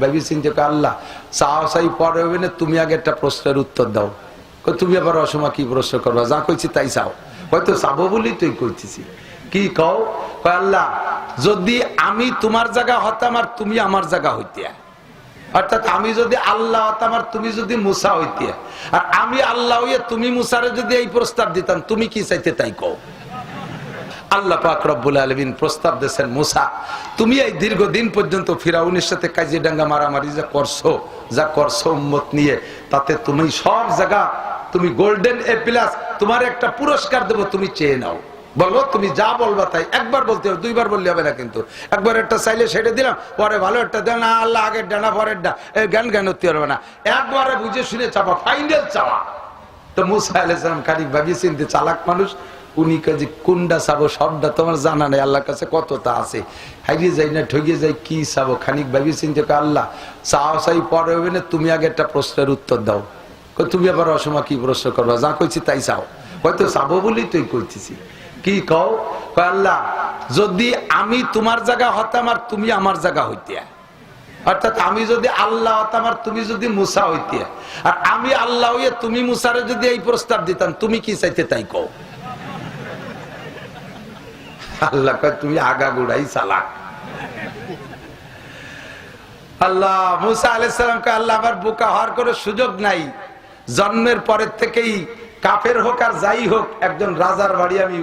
ভাবি চিন্তা করে, আল্লাহ চাও চাই পরে হবে না তুমি আগে একটা প্রশ্নের উত্তর দাও। তুমি আবার অসময় কি প্রশ্ন করবা? যা কইছি তাই চাও। হয়তো চাবো বলেই তুই কইতেছি। কি কও? আল্লাহ যদি আমি তোমার জায়গা হতাম আর তুমি আমার জায়গা হইতে অর্থাৎ আমি যদি আল্লাহ হতাম আর তুমি যদি মুসা হইতে আর আমি আল্লাহ হইয়া তুমি মুসারে যদি এই প্রস্তাব দিতাম তুমি কি চাইতে তাই কও? আল্লাহ পাক রব্বুল আলমিন প্রস্তাব দিয়েছেন, মুসা, তুমি এই দীর্ঘদিন পর্যন্ত ফিরাউনের সাথে কাজী ডাঙ্গা মারামারি যা করছ যা করছ উম্মত নিয়ে, তাতে তুমি সব জায়গা, তুমি গোল্ডেন এ প্লাস তোমার একটা পুরস্কার দেবো, তুমি চেয়ে নাও। বলো, তুমি যা বলবা তাই, একবার বলতে হবে, দুইবার বললে হবে না কিন্তু। একবার একটা চাইলে সেটা দিলাম, পরে ভালো একটা দেন, না, আল্লাহ আগের ডানা পরের ডা এই জ্ঞান জ্ঞান হতে পারবে না। একবারে বুঝে শুনে চাপা ফাইনাল চাওয়া। তো মুসা আলাইসালাম খানিক ভাবি চিনতে চালাক মানুষ উনি কাজে কোনটা চাবো সবটা তোমার জানা নেই আল্লাহর কাছে কতটা আছে। হারিয়ে যাই না ঠকিয়ে যাই কি চাবো খানিক ভাবি চিনতে কয়, আল্লাহ চাও চাই পরে হবে না তুমি আগে একটা প্রশ্নের উত্তর দাও। তুমি আবার অসময় কি প্রশ্ন করবা? যা কইছি তাই চাও। হয়তো চাবো বলেই তুই কইতেছি। কি কও? আল্লাহ যদি আমি তোমার জায়গা হতাম আর তুমি আমার জায়গা হইতে অর্থাৎ আমি যদি আল্লাহ হতাম আর তুমি যদি মুসা হইতে আর আমি আল্লাহ হইয়া তুমি মুসারে যদি এই প্রস্তাব দিতাম তুমি কি চাইতে তাই কও? আল্লাহ তুমি আগা গুড়াই চালাক আল্লাহ মুসা আলাইসালাম কে আল্লাহ আমার বোকা হওয়ার কোনো সুযোগ নাই। জন্মের পরের থেকেই কাফের হোক আর যাই হোক, একজন রাজার বাড়ি আমি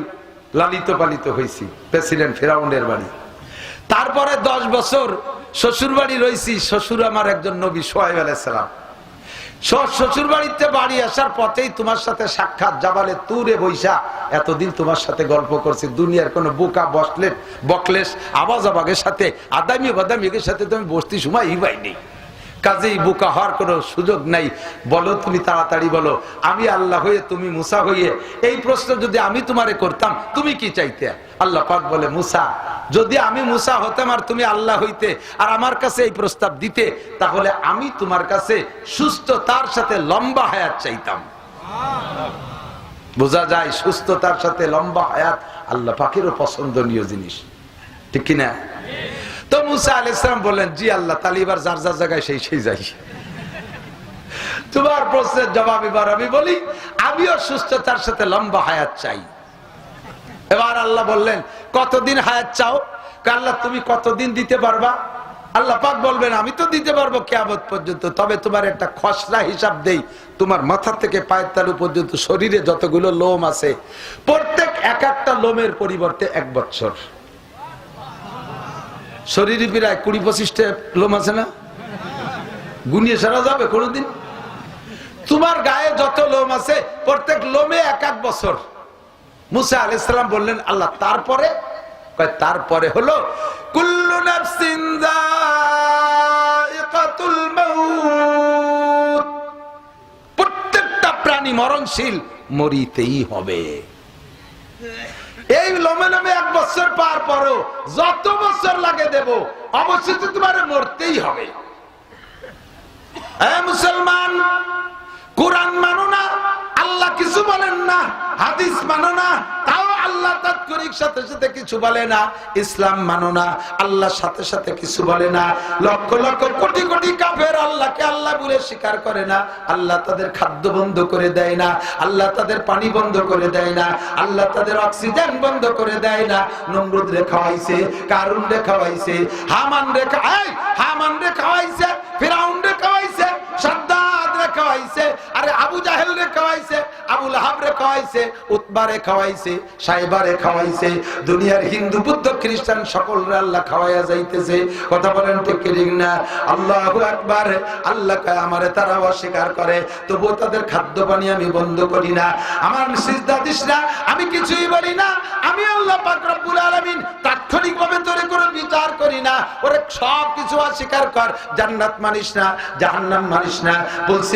লালিত পালিত হয়েছি, প্রেসিডেন্ট ফেরাউন্ডের বাড়ি। তারপরে দশ বছর শ্বশুর বাড়ি রয়েছি, শ্বশুর আমার একজন নবী সোহাইব আলাইসালাম শ্বশুর বাড়িতে বাড়ি আসার পথেই তোমার সাথে সাক্ষাৎ, জাবালে তুরে বৈশা এতদিন তোমার সাথে গল্প করছি, দুনিয়ার কোনো বোকা বসলেট বকলেস আবাজ আবাগের সাথে আদামি বাদামি সাথে তুমি বসতি সময় ইবাই নেই। কাজেই বোকা হওয়ার কোনো সুযোগ নাই। বলো তুমি তাড়াতাড়ি বলো। আমি আল্লাহ হয়ে, তুমি মুসা হইয়ে এই প্রশ্ন যদি আমি তোমারে করতাম, তুমি কি চাইতে? আল্লাহ পাক বলে, মুসা, যদি আমি মুসা হতাম আর তুমি আল্লাহ হইতে আর আমার কাছে এই প্রস্তাব দিতে, তাহলে আমি তোমার কাছে সুস্থতার সাথে লম্বা হায়াত চাইতাম। বোঝা যায়, সুস্থতার সাথে লম্বা হায়াত আল্লাহ পাকেরও পছন্দনীয় জিনিস। ঠিক কিনা? তো মুসা আলাইসালাম বললেন, জি আল্লাহ, তাহলে এবার যার যার জায়গায় সেই সেই যাই। তোমার প্রশ্নের জবাব এবার আমি বলি, আমিও সুস্থতার সাথে লম্বা হায়াত চাই। এবার আল্লাহ বললেন, কতদিন হায়াত চাও? আল্লাহ, তুমি কতদিন দিতে পারবা? আল্লাহ পাক বলবেন, আমি তো দিতে পারব কেয়ামত পর্যন্ত, তবে তোমার একটা খসড়া হিসাব দেই। তোমার মাথা থেকে পায়ের তালু পর্যন্ত শরীরে যতগুলো লোম আছে, প্রত্যেক এক একটা লোমের পরিবর্তে এক বছর। শরীরে প্রায় কুড়ি পঁচিশটা লোম আছে না? গুনিয়ে সারা যাবে কোনোদিন? তোমার গায়ে যত লোম আছে, প্রত্যেক লোমে এক এক বছর। মুসা আলাইসালাম বললেন, আল্লাহ, তারপরে? তারপরে হলো কুল্লু প্রত্যেকটা প্রাণী মরণশীল মরিতেই হবে। এই লোমে লমে এক বছর পার পরও যত বছর লাগে দেব অবশ্যই তোমার মরতেই হবে। মুসলমান কোরআন মানো না, আল্লাহ কিছু বলেন না, হাদিস মানো না, তাও আল্লাহ তাৎক্ষণিক সাথে সাথে কিছু বলে না, ইসলাম মানো না, আল্লাহ সাথে সাথে কিছু বলে না, লক্ষ লক্ষ কোটি কোটি কাফের আল্লাহকে আল্লাহ বলে স্বীকার করে না, আল্লাহ তাদের খাদ্য বন্ধ করে দেয় না, আল্লাহ তাদের পানি বন্ধ করে দেয় না, আল্লাহ তাদের অক্সিজেন বন্ধ করে দেয় না, নমরুদ রে খাওয়াইছে, কারুন রে খাওয়াইছে, হামান রে খাওয়াই হামান রে খাওয়াইছে, ফিরাউন রে খাওয়াইছে সাদ্দাদ রে খাওয়াইছে, আরে আবু জাহেল রে খাওয়াইছে রে খাওয়াইছে উতবা রে খাওয়াইছে সাইবা রে খাওয়াইছে, দুনিয়ার হিন্দু, বুদ্ধ, খ্রিস্টান আল্লাহ খাওয়াইয়া যাইতেছে। কথা বলেন ঠিক না? আল্লাহু কয়, আমারে তারা অস্বীকার করে তাদের খাদ্য পানি আমি বন্ধ করি না। আমার না আমি কিছুই বলি না। আমি আল্লাহ পাক রব্বুল আলামিন তাৎক্ষণিকভাবে তোরে কোনো বিচার করি না। ওরে সব কিছু অস্বীকার কর। জান্নাত মানিস না, জাহান্নাম মানিস না।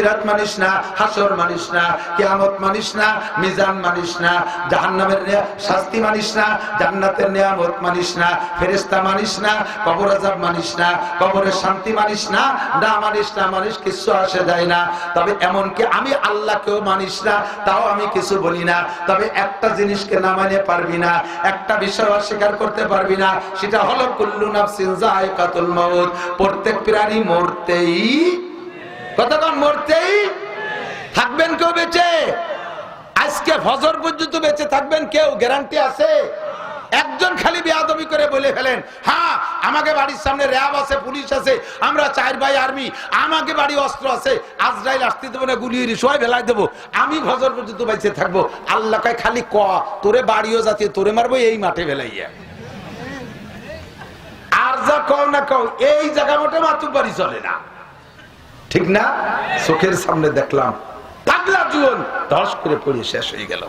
পুলসিরাত মানিস না হাসর মানিস না কিয়ামত মানিস না মিজান মানিস না জাহান্নামের শাস্তি মানিস না জান্নাতের নিয়ামত মানিস না ফেরেশতা মানিস না কবর আজাব মানিস না কবরের শান্তি মানিস না না মানিস না মানিস কিছু আসে যায় না তবে এমনকি আমি আল্লাহকেও মানিস না তাও আমি কিছু বলি না তবে একটা জিনিসকে না মানে পারবি না একটা বিষয় অস্বীকার করতে পারবি না সেটা হলো কুল্লু নাফসিন যায়কাতুল মাউত প্রত্যেক প্রাণী মরতেই কতক্ষণ মরতেই থাকবেন কেউ বেঁচে? আজকে ফজর পর্যন্ত বেঁচে থাকবেন কেউ? গ্যারান্টি আছে? একজন খালি বেয়াদবি করে বলে ফেলেন হ্যাঁ আমাকে বাড়ির সামনে র্যাব আছে, পুলিশ আছে, আমরা চার ভাই আর্মি, আমাকে বাড়ি অস্ত্র আছে, আজরাইল আসতে দেবো না গুলিয়ে সবাই ভেলাই দেবো, আমি ফজর পর্যন্ত বেঁচে থাকব। আল্লাহ কয়, খালি ক, তোরে বাড়িও যাতে, তোরে মারবো, এই মাঠে ভেলাইয়া। আর যা কও না কও, এই জায়গা মোটে মাতুক বাড়ি চলে না। ঠিক না? চোখের সামনে দেখলাম, পাগলা জীবন ধস করে পড়ে শেষ হয়ে গেল।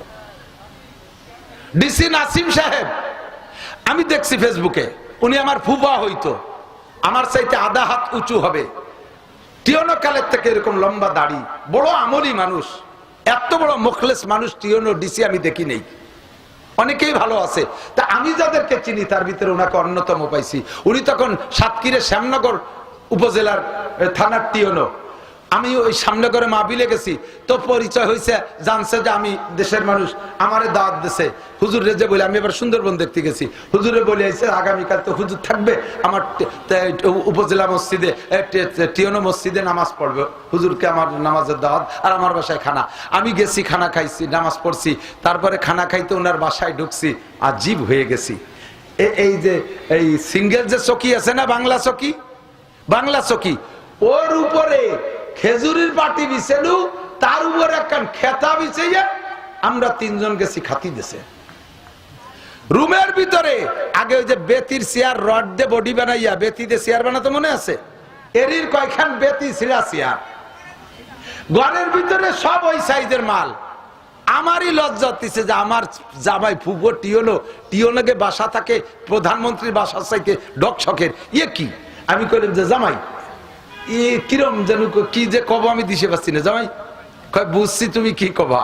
ডিসি নাসিম সাহেব, আমি দেখছি ফেসবুকে, উনি আমার ফুবা হইতো। আমার চাইতে আধা হাত উঁচু হবে। টিয়নো কালের থেকে এরকম লম্বা দাড়ি, বড় আমলি মানুষ, এত বড় মুখলেস মানুষ টিয়নো ডিসি আমি দেখি নেই। অনেকেই ভালো আছে। তা আমি যাদেরকে চিনি, তার ভিতরে ওনাকে অন্যতম পাইছি। উনি তখন সাতক্ষীরে শ্যামনগর উপজেলার থানার টিয়নো আমি ওই সামনগরে মাহবিলে গেছি, তো পরিচয় হয়েছে জানছে যে আমি দেশের মানুষ, আমারে দাওয়াত দিছে। হুজুর রেজে বলে, আমি এবার সুন্দরবন দেখতে গেছি। হুজুরে বলে আইছে, আগামীকাল তো হুজুর থাকবে, আমার উপজেলা মসজিদে টিয়নো মসজিদে নামাজ পড়বে। হুজুরকে আমার নামাজের দাওয়াত, আর আমার বাসায় খানা। আমি গেছি, খানা খাইছি, নামাজ পড়ছি, তারপরে খানা খাইতে ওনার বাসায় ঢুকছি, আজীব হয়ে গেছি। এই যে, এই সিঙ্গেল যে চকি আছে না, বাংলা চকি? বাংলা চকি। ওর উপরে খেজুরির পাটি বিছেলু তার উপরে একখান খেতা বিছাইয়া আমরা তিনজন গেছি খাতি দেশে রুমের ভিতরে আগে ওই যে বেতির চেয়ার, রড দিয়ে বডি বানাইয়া বেতি দিয়ে চেয়ার বানাতে মনে আছে? এরির কয়খান বেতি ছিড়া চেয়ার। ঘরের ভিতরে সব ওই সাইজের মাল। আমারই লজ্জা দিচ্ছে যে আমার জামাই ফুবো টিওনো, টিওনোকে বাসা থাকে, প্রধানমন্ত্রীর বাসার চাইতে ডকশকের। ইয়ে কি? আমি কইলাম যে, জামাই, ই কিরম যেন কি যে কব আমি দিশে পাচ্ছি না। জামাই কয়, বুঝছি তুমি কি কবা।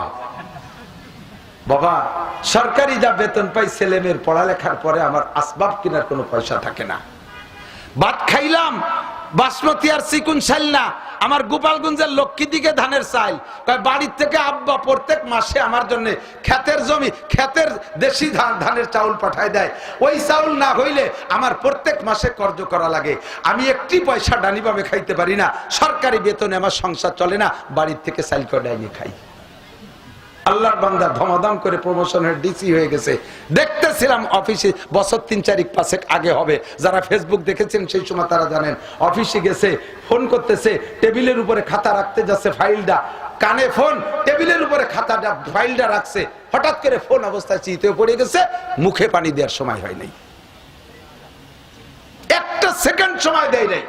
বাবা, সরকারি যা বেতন পাই ছেলে মেয়ের পড়ালেখার পরে আমার আসবাব কেনার কোনো পয়সা থাকে না। ভাত খাইলাম বাসমতি আর চিকুন চাইল না। আমার গোপালগঞ্জের লক্ষ্মী দিকে ধানের কয়, বাড়ির থেকে আব্বা প্রত্যেক মাসে আমার জন্য ক্ষেতের জমি, ক্ষেতের দেশি ধান, ধানের চাউল পাঠায় দেয়। ওই চাউল না হইলে আমার প্রত্যেক মাসে কর্য করা লাগে। আমি একটি পয়সা ডানিভাবে খাইতে পারি না। সরকারি বেতনে আমার সংসার চলে না। বাড়ির থেকে চাইল কডাই খাই। আল্লাহর বান্দা ধমাধম করে প্রমোশনের ডিসি হয়ে গেছে। দেখতেছিলাম অফিসে বছর তিন চারিক পাঁচেক আগে হবে। যারা ফেসবুক দেখেছেন সেই সময় তারা জানেন, অফিসে গেছে ফোন করতেছে, টেবিলের উপরে খাতা রাখতে যাচ্ছে ফাইলটা। কানে ফোন টেবিলের উপরে খাতাটা, ফাইলটা রাখছে। হঠাৎ করে ফোন অবস্থায় চিতে পড়ে গেছে, মুখে পানি দেওয়ার সময় হয় নাই। একটা সেকেন্ড সময় দেয় নাই।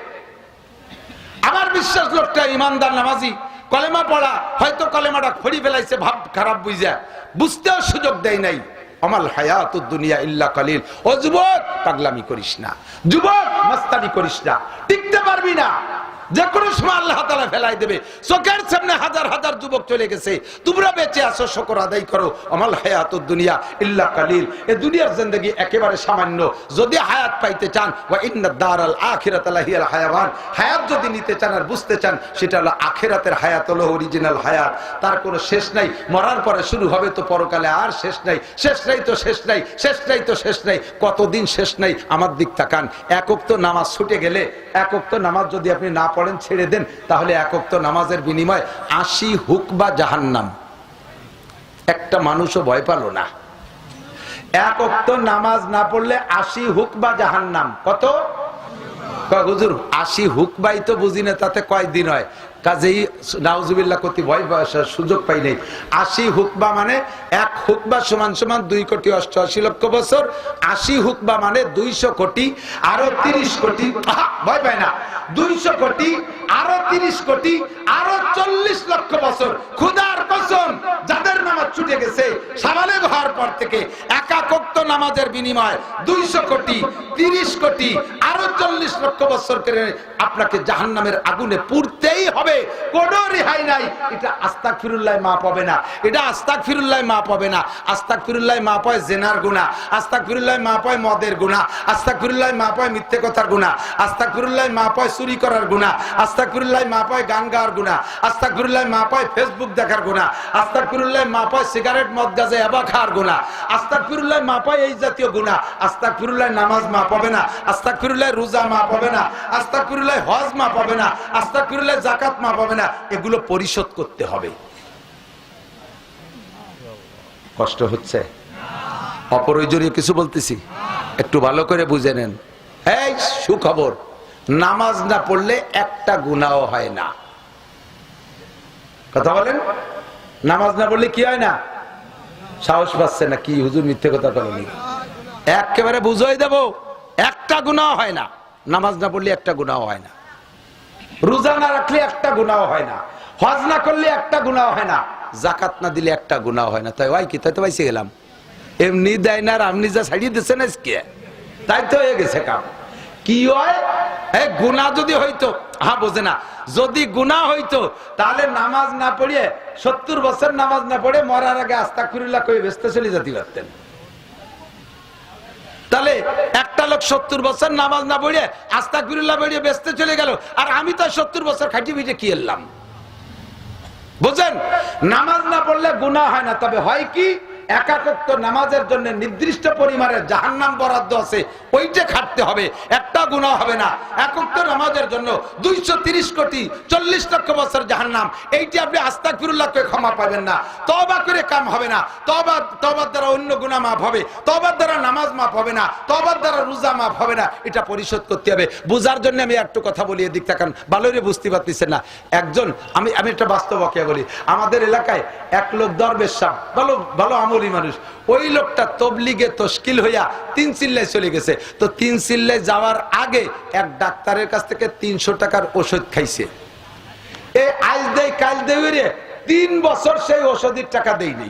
আমার বিশ্বাস লোকটা ইমানদার নামাজি। কলেমা পড়া, হয়তো কলেমাটা ফড়ি ফেলাইছে, ভাব খারাপ বুঝা। বুঝতেও সুযোগ দেয় নাই। আমার হায়াত দুনিয়া ইল্লা কালিল। ও যুবক, পাগলামি করিস না। যুবক, মাস্তানি করিস না। টিকতে পারবি না। যে কোনো সময় আল্লাহ তালা ফেলাই দেবে। চোখের সামনে হাজার হাজার যুবক চলে গেছে। তোমরা বেঁচে আসো শকর আদায় করো। আমাল হায়াত দুনিয়া ইল্লা কালিল। এ দুনিয়ার জিন্দগি একেবারে সামান্য। যদি হায়াত পাইতে চান, ওয়া ইন্না দারাল আখিরাত লাহিয়াল হায়াওয়ান। হায়াত যদি নিতে চান আর বুঝতে চান, সেটা হলো আখেরাতের হায়াত হলো অরিজিনাল হায়াত। তার কোনো শেষ নাই। মরার পরে শুরু হবে তো পরকালে আর শেষ নাই। শেষ নাই তো শেষ নাই। শেষ নাই তো শেষ নাই। কতদিন শেষ নাই? আমার দিক তাকান। একক তো নামাজ ছুটে গেলে, একক তো নামাজ যদি আপনি না পড়েন ছেড়ে দেন, তাহলে একক তো নামাজের বিনিময় আশি হুক বা জাহান্নাম। একটা মানুষও ভয় পালো না। এক অক্ত নামাজ না পড়লে আশি হুক বা জাহান্নাম। কত? হুজুর, আশি হুক বাই তো বুঝি না, তাতে কয়দিন হয়? কাজেই নাউজুবিল্লা কতি ভয় পাওয়ার সুযোগ পাই নাই। আশি হুকবা মানে এক হুকবা সমান সমান দুই কোটি অষ্টআশি লক্ষ বছর। আশি হুকবা মানে দুইশো কোটি, আরও তিরিশ কোটি ভয় পায় না। দুইশো কোটি আরও তিরিশ কোটি, আরও চল্লিশ লক্ষ বছর খুদার কসম যাদের নামাজ ছুটে গেছে সাবালেগ হওয়ার পর থেকে একাকক্ত নামাজের বিনিময় দুইশো কোটি, তিরিশ কোটি, আরও চল্লিশ লক্ষ বছর করে আপনাকে জাহান্নামের আগুনে পুড়তেই হবে। কোনো রেহাই নাই। এটা আস্তাক ফিরুল্লাহ মা পাবে না। এটা আস্তাক ফিরুল্লাহ মা পাবে না। আস্তাক ফিরুল্লাহ মা পায় জেনার গুণা। আস্তাক ফিরুল্লাহ মা পায় মদের গুণা। আস্তাক ফিরুল্লাহ মা পায় মিথ্যে কথার গুণা। আস্তাক ফিরুল্লাহ মা পায় চুরি করার গুণা। আস্তাক ফিরুল্লাহ মা পায় গান গাওয়ার গুণা আস্তাক ফিরুল্লাহ মা পায় ফেসবুক দেখার গুণা আস্তাক ফিরুল্লাহ মা পায় সিগারেট মদ গাজে এবা খাওয়ার গুণা আস্তাক ফিরুল্লাহ মা পায় এই জাতীয় গুণা আস্তাক ফিরুল্লাহ নামাজ মা পাবে না আস্তাক ফিরুল্লাহ রোজা মা পাবে না আস্তাক ফিরুল্লাহ হজ মা পাবে না আস্তাক ফিরুল্লাহ জাকাত মা পাবে না, এগুলো পরিশোধ করতে হবে। কষ্ট হচ্ছে? অপ্রয়োজনীয় কিছু বলতেছি, একটু ভালো করে বুঝে নেন। এই সুখবর। নামাজ না পড়লে একটা গুণাও হয় না। কথা বলেন? নামাজ না পড়লে কি হয় না? সাহস পাচ্ছে না, কি হুজুর মিথ্যে কথা বলেনি। একেবারে বুঝাই দেব, একটা গুণাও হয় না। নামাজ না পড়লে একটা গুণাও হয় না। রোজা না রাখলে একটা গুণাও হয় না। হজ না করলে একটা গুণাও হয় না। জাকাত না দিলে একটা গুণাও হয় না। তাই ওই কি? তাই তো পাইছে গেলাম। এমনি দেয় না আর আপনি যা ছাড়িয়ে দিচ্ছে না কে তাই তো হয়ে গেছে কাম। কি হয়? গুণা যদি হইতো হ্যাঁ বোঝে না। যদি গুণা হইতো, তাহলে নামাজ না পড়িয়ে, সত্তর বছর নামাজ না পড়ে মরার আগে আস্তা কুরুল্লাহ কই ব্যস্ত চলে যেতে পারতেন। তাহলে একটা লোক সত্তর বছর নামাজ না পড়িয়ে আস্তা কুরুল্লাহ পড়িয়ে ব্যস্ত চলে গেল, আর আমি তো সত্তর বছর খাটি পিঠে কি এলাম? বুঝেন? নামাজ না পড়লে গুনাহ হয় না, তবে হয় কি? একাকত্ব নামাজের জন্য নির্দিষ্ট পরিমাণের জাহান্নাম বরাদ্দ আছে, ওইটা খাটতে হবে, একটা গুণা হবে না। একক্ত নামাজের জন্য দুইশো কোটি চল্লিশ লক্ষ বছর জাহান্নাম, এইটি আপনি আস্তাক ফিরুল্লাহকে ক্ষমা পাবেন না। তবা করে কাম হবে না। তবা তবার দ্বারা অন্য গুণা মাফ হবে। তবার দ্বারা নামাজ মাফ হবে না। তবার দ্বারা রোজা মাফ হবে না। এটা পরিশোধ করতে হবে। বুঝার জন্য আমি একটু কথা বলি এদিক তাকান ভালোই বুঝতে পারতেছেন না। একজন, আমি আমি একটা বাস্তব বলি, আমাদের এলাকায় এক লোক দরবেশ সাহ ভালো ভালো আমলি মানুষ। ওই লোকটা তবলিগে তশকিল হইয়া তিন চিল্লায় চলে গেছে। তো তিন চিল্লায় যাওয়ার আগে এক ডাক্তারের কাছ থেকে তিনশো টাকার ওষুধ খাইছে। এ আজ দেয় কাল দেয় তিন বছর সেই ওষুধের টাকা দেয়নি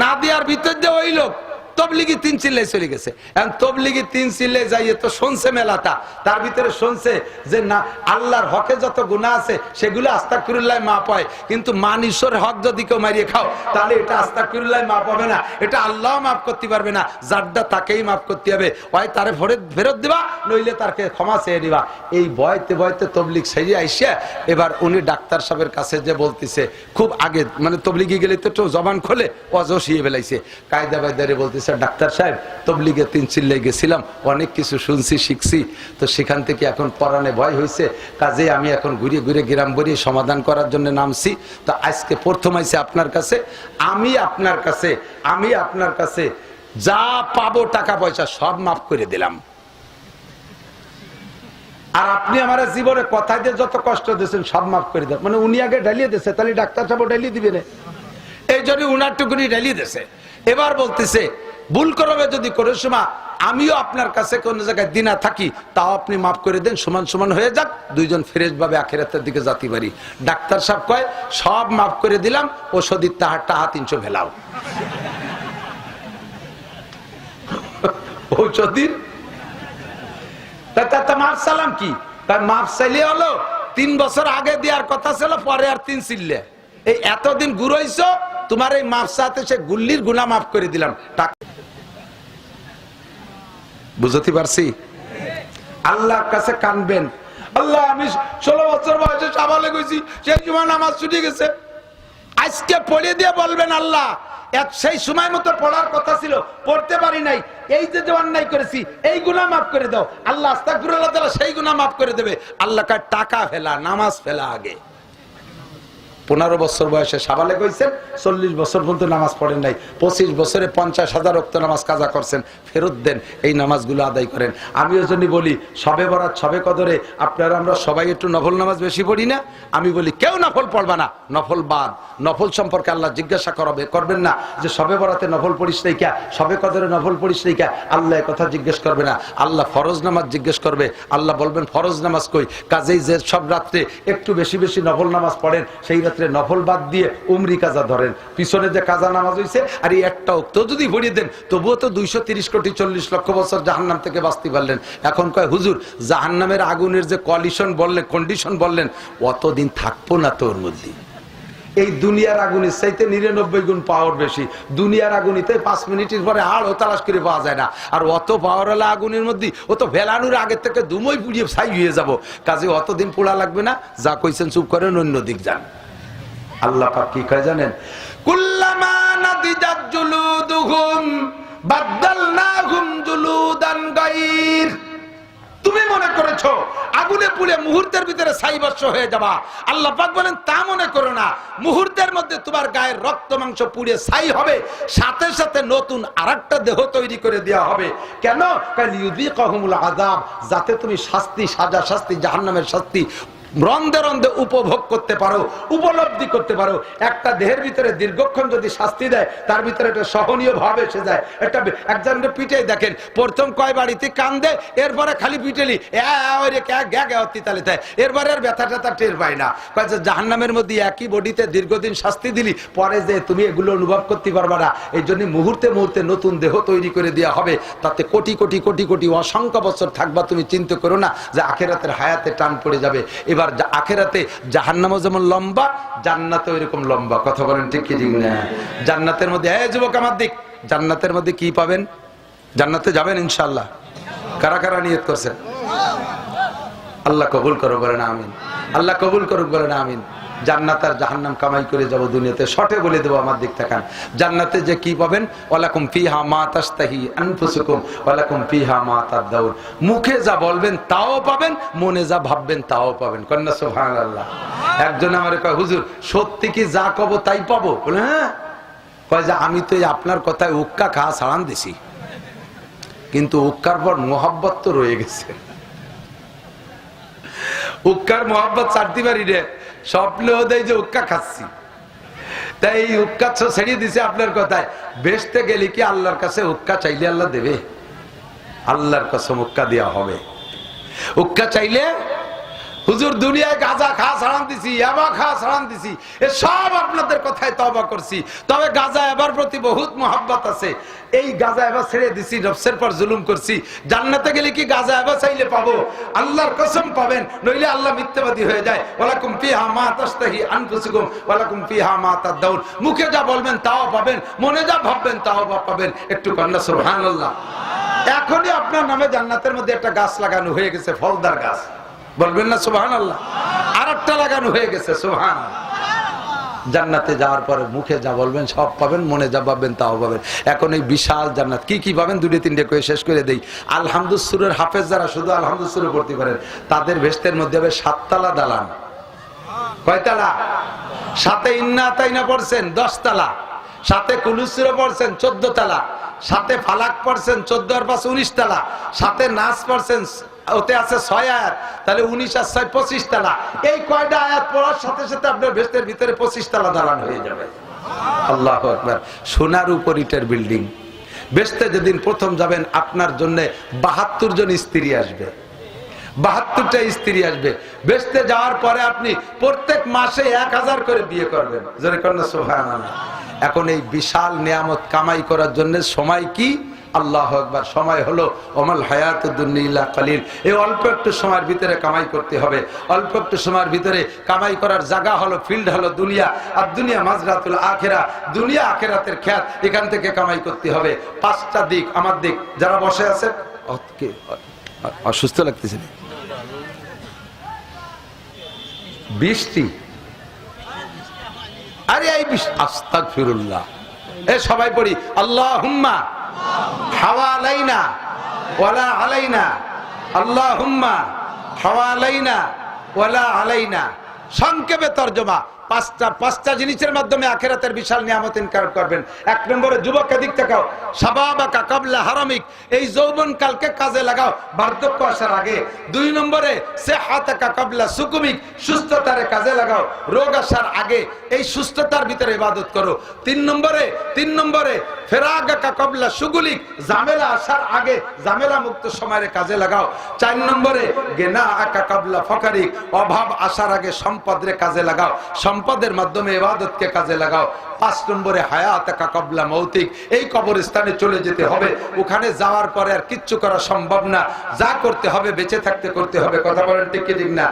না দেওয়ার ভিতর দিয়ে ওই লোক তবলিগি তিন চিল্লায় চলে গেছে। এখন তবলিগি তিন চিল্লায় যাইয়ে তো শুনছে মেলাটা। তার ভিতরে শুনছে যে না, আল্লাহর হকে যত গুণা আছে সেগুলো আস্তাকুরুল্লাহ মা পায় কিন্তু মানুষের হক যদি কেউ মারিয়ে খাও, তাহলে এটা আস্তাকুরুল্লাহ মা পাবে না। এটা আল্লাহ মাফ করতে পারবে না। যারটা তাকেই মাফ করতে হবে। হয় তারে ফেরত ফেরত দিবা, নইলে তারকে ক্ষমা চেয়ে দিবা এই ভয়তে ভয়তে তবলিগ সেরিয়ে আইসে। এবার উনি ডাক্তার সাহেবের কাছে যে বলতেছে, খুব আগে মানে তবলিগে গেলে তো জবান খোলে অজসিয়ে বেলাইছে কায়দা বায়দারে বলতেছে ডাক্তার সাহেব, তবলিগে তিন চিল্লে গেছিলাম, অনেক কিছু শুনছি, শিখছি। তো সেখান থেকে এখন পরাণে ভয় হয়েছে কাজে আমি এখন ঘুরে ঘুরে গ্রাম বরিয়ে সমাধান করার জন্য নামছি। তো আজকে প্রথম আইসে আপনার কাছে, আমি আপনার কাছে, আমি আপনার কাছে যা পাবো টাকা পয়সা সব মাফ করে দিলাম। আর আপনি আমার জীবনে কথা দিয়ে যত কষ্ট দিয়েছেন, সব মাফ করে দেন মানে উনি আগে ঢালিয়ে দিয়েছে, তাহলে ডাক্তার সাহেব ঢালিয়ে দিবে না এই জন্য উনার টুকুনি ঢালিয়ে দিয়েছে। এবার বলতেছে ভুল করবে যদি করে আমিও আপনার কাছে কোন জায়গায় দিনা থাকি, তাও আপনি মাফ করে দেন, সমান সমান হয়ে যাক, দুইজন ফ্রেশ ভাবে আখেরাতের দিকে জাতি পারি ডাক্তার সাহেব কয়, সব মাফ করে দিলাম ওষুধের তাহার টাহা তিনশো ভেলাও। ঔষধির মাফ সালাম কি? তার মাফ চাইলে হলো, তিন বছর আগে দেওয়ার কথা ছিল, পরে আর তিন চিল্লে এই এতদিন ঘুরাইছ তোমার এই মাফ সাথে সে গুল্লির গুণা মাফ করে দিলাম। বুঝতে পারছি? আল্লাহর কাছে কানবেন। আল্লাহ, আমি ষোলো বছর বয়সে সাবালে গেছি সেই সময় নামাজ ছুটে গেছে। আজকে পড়ে দিয়ে বলবেন আল্লাহ এক সেই সময় মতো পড়ার কথা ছিল, পড়তে পারি নাই। এই যে অন্যায় করেছি, এই গুণা মাফ করে দাও। আল্লাহ আস্তাকুরুল্লাহ তাআলা সেই গুণা মাফ করে দেবে। আল্লাহ টাকা ফেলা, নামাজ ফেলা আগে। পনেরো বছর বয়সে সাবালে কইছেন চল্লিশ বছর পর্যন্ত নামাজ পড়েন নাই, পঁচিশ বছরে পঞ্চাশ হাজার রক্ত নামাজ কাজা করছেন। ফেরত দেন, এই নামাজগুলো আদায় করেন। আমি ওই জন্যই বলি, সবে বরাত, সবে কদরে আপনারা আমরা সবাই একটু নফল নামাজ বেশি পড়ি না? আমি বলি, কেউ নফল পড়বা না, নফল বাদ। নফল সম্পর্কে আল্লাহ জিজ্ঞাসা করবে, করবেন না যে সবে বরাতে নফল পড়িস নাই কা? সবে কদরে নফল পড়িস নাই কা? আল্লাহ কথা জিজ্ঞেস করবে না। আল্লাহ ফরজ নামাজ জিজ্ঞেস করবে। আল্লাহ বলবেন, ফরজ নামাজ কই? কাজেই যে সব রাত্রে একটু বেশি বেশি নফল নামাজ পড়েন, সেই রাত্রে নফল বাদ দিয়ে উমরি কাজা ধরেন। পিছনে যে কাজা নামাজ হইছে, আর এই একটা তো যদি ভরিয়ে দেন, তবুও তো দুইশো তিরিশ চল্লিশ লক্ষ বছর জাহান্নাম থেকে বাঁচতে পারলেন। এখন কয়, হুজুর, জাহান্নামের আগুনের যে কলিশন বললেন কন্ডিশন বললেন, অতদিন থাকব না তোর মধ্যে। এই দুনিয়ার আগুনের চাইতে নিরানব্বই গুণ পাওয়ার বেশি। দুনিয়ার আগুনিতে পাঁচ মিনিটের পরে হাড় ও তালাশ করে পাওয়া যায় না। আর অত পাওয়ার হলে আগুনের মধ্যে, ও তো ভেলানোর আগের থেকে দুমই পুড়িয়ে ছাই হয়ে যাব। কাজে অতদিন পোড়া লাগবে না, যা কইছেন চুপ করেন, অন্য দিক যান। আল্লাহ পাক কি কয় জানেন? কুল্লামা নাদিজাত জুলুদুহুম তুমি মনে করেছ, আগুনে পুড়ে মুহূর্তের ভিতরে সাইবর্ষ হয়ে যাবা। আল্লাহ বলেন, তা মনে করো না। মুহূর্তের মধ্যে তোমার গায়ের রক্ত মাংস পুড়ে ছাই হবে। সাথে সাথে নতুন আরেকটা দেহ তৈরি করে দেওয়া হবে। কেন? কালিউযিকাহুমুল আযাব, যাতে তুমি শাস্তি, সাজা শাস্তি, জাহান্নামের শাস্তি রন্ধে রন্ধে উপভোগ করতে পারো, উপলব্ধি করতে পারো। একটা দেহের ভিতরে দীর্ঘক্ষণ যদি শাস্তি দেয়, তার ভিতরে একটা সহনীয় ভাব এসে যায়। একটা একজনের পিঠে দেখেন, প্রথম কয় বাড়িতে কান্দে, এরপরে খালি পিটেলি এরপরে আর ব্যথা ট্যাথা টের পায় না। জাহান নামের মধ্যে একই বডিতে দীর্ঘদিন শাস্তি দিলি, পরে যে তুমি এগুলো অনুভব করতে পারবা না এই জন্য মুহূর্তে মুহূর্তে নতুন দেহ তৈরি করে দেওয়া হবে। তাতে কোটি কোটি কোটি কোটি অসংখ্য বছর থাকবা, তুমি চিন্তা করো না যে আখেরাতের হায়াতে টান পড়ে যাবে। এবার যা- আখেরাতে জাহান্নামও যেমন লম্বা জান্নাতে ওইরকম লম্বা। কথা বলেন ঠিক কি না? জান্নাতের মধ্যে হ্যাঁ যুবক আমার দিক, জান্নাতের মধ্যে কি পাবেন? জান্নাতে যাবেন ইনশাল্লাহ কারা কারা নিয়ত করছেন? আল্লাহ কবুল করুক বলেন, আমিন। আল্লাহ কবুল করুক বলেন, আমিন। জান্নাত আর জাহান্নাম কামাই করে যাব দুনিয়াতে। শটে বলে দেবো আমার দিক থাকান জান্নাতে যে কি পাবেন? ওয়ালাকুম ফিহা মা তাস্তাহি আনফুসুকুম, ওয়ালাকুম ফিহা মা তাদাউন মুখে যা বলবেন তাও পাবেন, মনে যা ভাববেন তাও পাবেন। কন্যা সুবহানাল্লাহ। একজন আমারে কয়, হুজুর, সত্যি কি যা কব তাই পাবো? বলে হ্যাঁ। কয় যে, আমি তো আপনার কথায় উক্কা খা ছাড়ান দিছি। কিন্তু উক্কার পর মোহাব্বত তো রয়ে গেছে। উক্কার মোহাম্মত চারটি বাড়ি রে। স্বপ্নেও দেয় যে উক্কা খাচ্ছি। তাই এই উৎকাচ্ছ ছেড়ে দিছে আপনার কথায়। বেসতে গেলে কি আল্লাহর কাছে উক্কা চাইলে আল্লাহ দেবে? আল্লাহর কাছে উক্কা দেওয়া হবে। উক্কা চাইলে হুজুর দুনিয়ায় গাজা খা ছাড়ান দিছি এবা খা ছাড়ান দিছি, এ সব আপনাদের কথায় তবা করছি। তবে গাজা এবার প্রতি বহুত মোহাব্বত আছে। এই গাজা এবার ছেড়ে দিছি, নফসের পর জুলুম করছি। জান্নাতে গেলে কি গাজা এবার চাইলে পাবো? আল্লাহর কসম পাবেন, নইলে আল্লাহ মিথ্যাবাদী হয়ে যায়। ওয়ালাকুম ফিহা মা তাস্তাহি আনফুসুকুম, ওয়ালাকুম ফিহা মা তাদাউন। মুখে যা বলবেন তাও পাবেন, মনে যা ভাববেন তাও পাবেন। একটু কন্যা, সুবহানাল্লাহ। এখনই আপনার নামে জান্নাতের মধ্যে একটা গাছ লাগানো হয়ে গেছে, ফলদার গাছ। বলবেন না সুবহান আল্লাহ আর একটা লাগানো হয়ে গেছে সুবহান জান্নাতে যাওয়ার পরে মুখে যা বলবেন, সব পাবেন, মনে যা পাবেন, তাও পাবেন। এখন এই বিশাল জান্নাত। কি কি পাবেন? দুটো, তিনটে করে শেষ করে দেই। আলহামদুসুরের হাফেজ যারা শুধু আলহামদুসুরে পড়তে পারেন তাদের ভেস্তের মধ্যে হবে সাততলা দালান। কয়তালা? সাথে ইন্না তাইনা পড়ছেন, দশতলা। সাথে কুলুসুরে পড়ছেন চোদ্দ তালা সাথে ফালাক পড়ছেন, চোদ্দ আর পাঁচ উনিশ তালা। সাথে নাচ পড়ছেন, ওতে আছে ছয় আয়াত তাহলে উনিশ আর ছয় পঁচিশ তালা। এই কয়টা আয়াত পড়ার সাথে সাথে আপনার ভেস্তের ভিতরে পঁচিশ তালা দালান হয়ে যাবে। আল্লাহ আকবার। সোনার উপর ইটের বিল্ডিং। বেসতে যেদিন প্রথম যাবেন, আপনার জন্য বাহাত্তর জন স্ত্রী আসবে। বাহাত্তরটা স্ত্রী আসবে। বেসতে যাওয়ার পরে আপনি প্রত্যেক মাসে এক হাজার করে বিয়ে করবেন। জোরে কন্যা সোহান এখন এই বিশাল নিয়ামত কামাই করার জন্য সময় কি? আল্লাহ একবার সময় হলো অমল হায়াত দুর্নীলা কালিল। এই অল্প একটু সময়ের ভিতরে কামাই করতে হবে। অল্প একটু সময়ের ভিতরে কামাই করার জায়গা হলো ফিল্ড হলো দুনিয়া। আর দুনিয়া মাজরাতুল আখেরা। দুনিয়া আখেরাতের খ্যাত এখান থেকে কামাই করতে হবে। পাঁচটা দিক আমার দিক। যারা বসে আছে? অসুস্থ লাগতেছে না? আরে এই আস্তাক ফিরুল্লাহ এ সবাই পড়ি আল্লাহ হুম্মা হাওয়া আলাইনা ওয়ালা আলাইনা আল্লাহ হুম্মা হাওয়া আলাইনা ওয়ালা আলাইনা। সংক্ষেপে তর্জমা পাঁচটা পাঁচটা জিনিসের মাধ্যমে আখেরাতের বিশাল নিয়ামত ইনকার করবেন। এক নম্বরে যুবককে দিক তাকাও। সাবাবাকা হারামিক। এই যৌবন কালকে কাজে লাগাও, বার্ধক্য আসার আগে। দুই নম্বরে সে হাতাকা কাবলা সুকুমিক। সুস্থতারে কাজে লাগাও, রোগ আসার আগে। এই সুস্থতার ভিতরে ইবাদত করো। তিন নম্বরে তিন নম্বরে, ফেরাগাকা কাবলা সুগুলিক। জামেলা আসার আগে জামেলা মুক্ত সময়ের কাজে লাগাও। চার নম্বরে গেনা আকা কাবলা ফকারিক। অভাব আসার আগে সম্পদের কাজে লাগাও। সম্পদের মাধ্যমে এবাদতকে কাজে লাগাও। পাঁচ নম্বরে হায়াত কবলা মৌতিক। এই কবরস্থানে চলে যেতে হবে। ওখানে যাওয়ার পরে আর কিচ্ছু করা সম্ভব না। যা করতে হবে, বেঁচে থাকতে করতে হবে। কথা বলেন ঠিক ঠিক না?